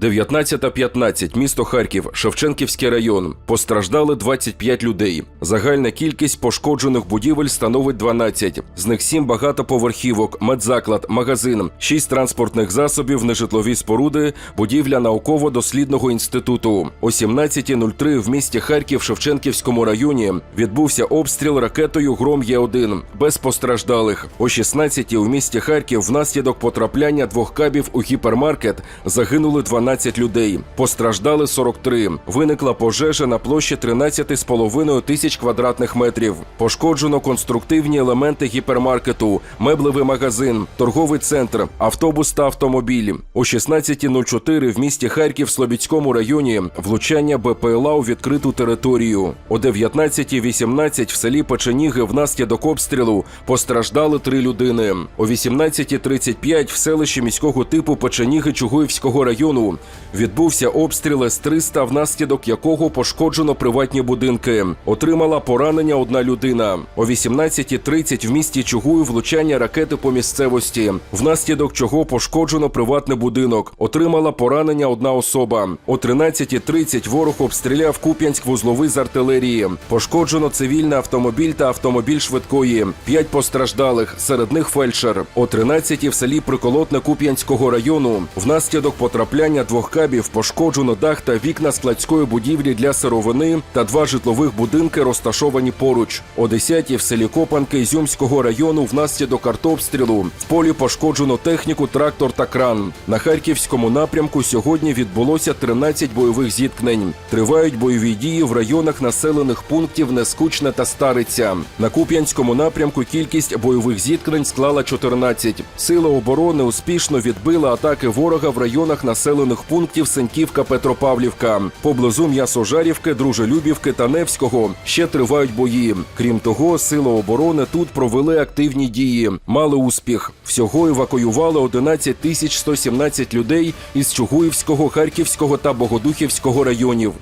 19.15. Місто Харків, Шевченківський район. Постраждали 25 людей. Загальна кількість пошкоджених будівель становить 12. З них 7 багатоповерхівок, медзаклад, магазин, 6 транспортних засобів, нежитлові споруди, будівля науково-дослідного інституту. О 17.03 в місті Харків, Шевченківському районі відбувся обстріл ракетою Гром Є1 без постраждалих. О 16.00 у місті Харків внаслідок потрапляння двох кабів у гіпермаркет загинули 12 людей. Постраждали 43. Виникла пожежа на площі 13,5 тисяч квадратних метрів. Пошкоджено конструктивні елементи гіпермаркету, меблевий магазин, торговий центр, автобус та автомобіль. О 16.04 в місті Харків, Слобідському районі, влучання БПЛА у відкриту територію. О 19.18 в селі Печеніги внаслідок обстрілу постраждали три людини. О 18.35 в селищі міського типу Печеніги Чугуївського району відбувся обстріл С-300, внаслідок якого пошкоджено приватні будинки. Отримала поранення одна людина. О 18.30 в місті Чугуїв влучання ракети по місцевості, внаслідок чого пошкоджено приватний будинок. Отримала поранення одна особа. О 13.30 ворог обстріляв Куп'янськ вузловий з артилерії. Пошкоджено цивільний автомобіль та автомобіль швидкої. П'ять постраждалих, серед них фельдшер. О 13 в селі Приколотне Куп'янського району внаслідок потрапляння двох кабів пошкоджено дах та вікна складської будівлі для сировини та два житлових будинки розташовані поруч. О 10 в селі Копанки Ізюмського району внаслідок артобстрілу в полі пошкоджено техніку, трактор та кран. На харківському напрямку сьогодні відбулося 13 бойових зіткнень. Тривають бойові дії в районах населених пунктів Нескучне та Стариця. На Куп'янському напрямку кількість бойових зіткнень склала 14. Сили оборони успішно відбили атаки ворога в районах населених пунктів Сеньківка Петропавлівка. Поблизу М'ясожарівки, Дружелюбівки та Невського ще тривають бої. Крім того, сили оборони тут провели активні дії, мали успіх. Всього евакуювали 11 тисяч 117 людей із Чугуївського, Харківського та Богодухівського районів.